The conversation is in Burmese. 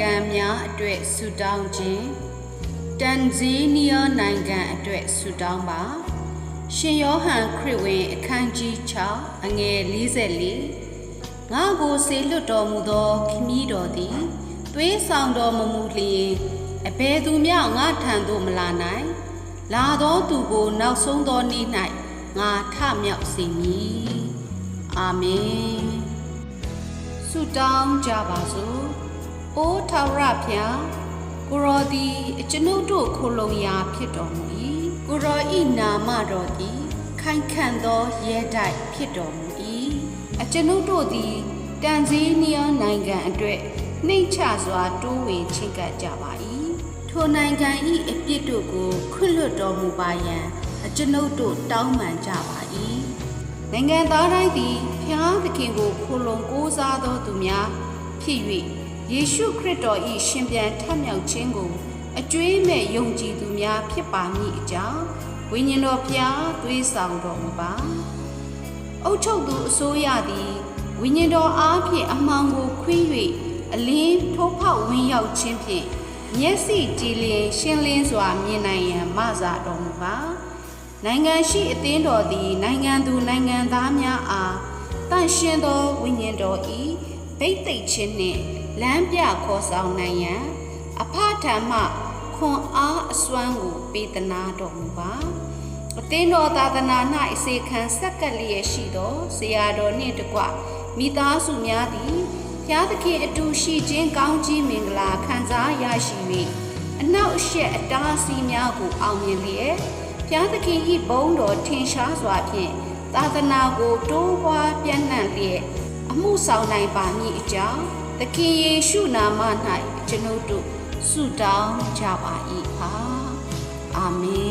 နိုင်ငံများအတွက်ဆုတောင်းခြင်းတန်ဇီးနီးယားနိုင်ငံအတွက်ဆုတောင်းပါရှင်ယောဟန်ခရစ်ဝင်အခန်းကြီး6အငယ်44ငါကိုစေလွတ်တော်မူသောခမည်းတော်သည်သွေးဆောင်တော်မမူလျင်အဘယ်သူမျှငါထံသို့မလာနိုင်လာသောသူကိုနောက်ဆုံးသောနေ့၌ငါထမြောက်စေမည်အာမင်ဆုတောင်းကြပါစို့ အိုးထာဝရဖျားကိုရောသည်အကျွန်ုပ်တို့ခိုလုံရာဖြစ်တော်မူ၏ကိုရောဤနာမတော်သည် ခိုင်ခံ့သောရဲတိုက်ဖြစ်တော်မူ၏အကျွန်ုပ်တို့သည်တန်ဇီးနီးယားနိုင်ငံအတွက်နှိမ့်ချစွာတိုးဝေချင့်ကပ်ကြပါ၏ထိုနိုင်ငံ၏အပြစ်တို့ကိုခွင့်လွှတ်တော်မူပါရန်အကျွန်ုပ်တို့တောင်းပန်ကြပါ၏နိုင်ငံသားတိုင်းသည်ဖျားသခင်ကိုခိုလုံကိုးစားသောသူများဖြစ်၍ ယေရှုခရစ်တော်၏ရှင်ပြန်ထမြောက်ခြင်းကိုအကျွေးမဲ့ယုံကြည်သူများဖြစ်ပါမည်အကြောင်းဝိညာဉ်တော်ဖျားသွေးဆောင်တော်မူပါအုတ်ချုပ်သူအစိုးရသည်ဝိညာဉ်တော်အားဖြင့်အမှန်ကိုခွင်း၍အလင်းထိုးဖောက်ဝင်ရောက်ခြင်းဖြင့်မျက်စိကြည်လင်ရှင်းလင်းစွာမြင်နိုင်ရန်မဆာတော်မူပါနိုင်ငံရှိအသင်းတော်သည် နိုင်ငံသူနိုင်ငံသားများအားတန့်ရှင်းသောဝိညာဉ်တော်၏ဗိတ်သိက်ခြင်းနှင့် လမ်းပြခေါ်ဆောင်နိုင်ရန်အဖထံမှခွန်အားအစွမ်းကိုပေးသနာတော်မူပါအသင်းတော်သာသနာ၌အစေခံဆက်ကပ်လျက်ရှိသောဆရာတော်နှင့်တကွမိသားစုများသည်ဘုရားသခင်အတူရှိခြင်းကောင်းကြီးမင်္ဂလာခံစားရရှိ၍အနောက်အရှက်အတားအဆီးများကိုအောင်မြင်လျက်ဘုရားသခင်၏ဘုန်းတော်ထင်ရှားစွာဖြင့်သာသနာကိုတိုးပွားပြန့်နှံ့လျက်အမှုဆောင်နိုင်ပါမည်အကြောင်း သခင်ယေရှုနာမ၌ကျွန်ုပ်တို့ဆုတောင်းကြပါ၏ဟာအာမင်